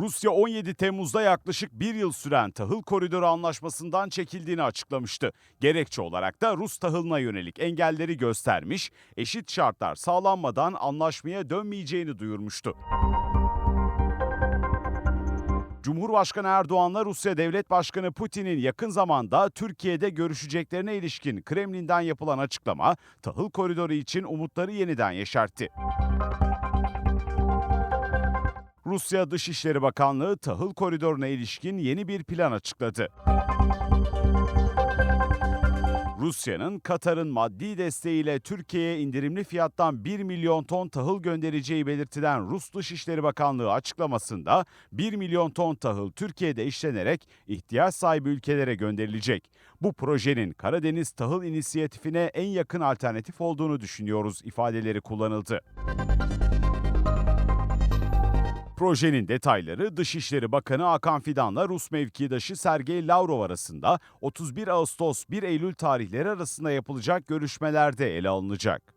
Rusya 17 Temmuz'da yaklaşık bir yıl süren tahıl koridoru anlaşmasından çekildiğini açıklamıştı. Gerekçe olarak da Rus tahılına yönelik engelleri göstermiş, eşit şartlar sağlanmadan anlaşmaya dönmeyeceğini duyurmuştu. Cumhurbaşkanı Erdoğan'la Rusya Devlet Başkanı Putin'in yakın zamanda Türkiye'de görüşeceklerine ilişkin Kremlin'den yapılan açıklama, tahıl koridoru için umutları yeniden yeşertti. Rusya Dışişleri Bakanlığı tahıl koridoruna ilişkin yeni bir plan açıkladı. Rusya'nın Katar'ın maddi desteğiyle Türkiye'ye indirimli fiyattan 1 milyon ton tahıl göndereceği belirtilen Rus Dışişleri Bakanlığı açıklamasında 1 milyon ton tahıl Türkiye'de işlenerek ihtiyaç sahibi ülkelere gönderilecek. Bu projenin Karadeniz Tahıl İnisiyatifi'ne en yakın alternatif olduğunu düşünüyoruz ifadeleri kullanıldı. Projenin detayları Dışişleri Bakanı Hakan Fidan'la Rus mevkidaşı Sergey Lavrov arasında 31 Ağustos 1 Eylül tarihleri arasında yapılacak görüşmelerde ele alınacak.